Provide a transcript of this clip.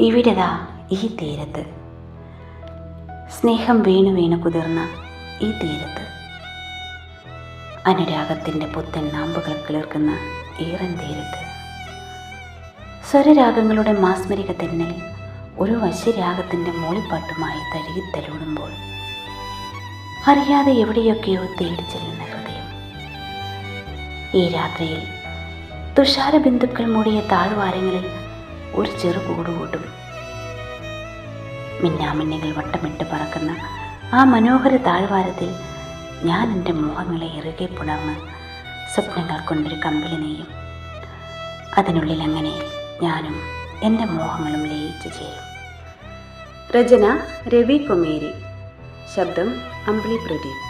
ഇവിടെതാ ഈ തീരത്ത്. സ്നേഹം വീണു വീണു കുതിർന്ന ഈ തീരത്ത്. അനുരാഗത്തിന്റെ പുത്തൻ നാമ്പുകൾ കിളിർക്കുന്ന ഈറൻ തീരത്ത്. സ്വരരാഗങ്ങളുടെ മാസ്മരിക തെന്നൽ ഒരു വശ്യരാഗത്തിന്റെ മൂളിപ്പാട്ടുമായി തഴുകിത്തലോടുമ്പോൾ അറിയാതെ എവിടെയൊക്കെയോ തേടി ചെല്ലുന്ന ഹൃദയം. ഈ രാത്രിയിൽ തുഷാര ബിന്ദുക്കൾ മൂടിയ താഴ്വാരങ്ങളിൽ ഒരു ചെറു കൂടുകൂട്ടും മിന്നാമിന്നികൾ വട്ടമിട്ട് പറക്കുന്ന ആ മനോഹര താഴ്വാരത്തിൽ ഞാൻ എന്റെ മോഹങ്ങളെ ഇറുകെ പുണർന്ന് സ്വപ്നങ്ങൾ കൊണ്ടൊരു കമ്പിളി നെയ്യും. അതിനുള്ളിൽ അങ്ങനെ ഞാനും എന്റെ മോഹങ്ങളും ലയിച്ചു ചേരും. രചന രവി കുമേരി ശബ്ദം അമ്പിളി പ്രദീപ്.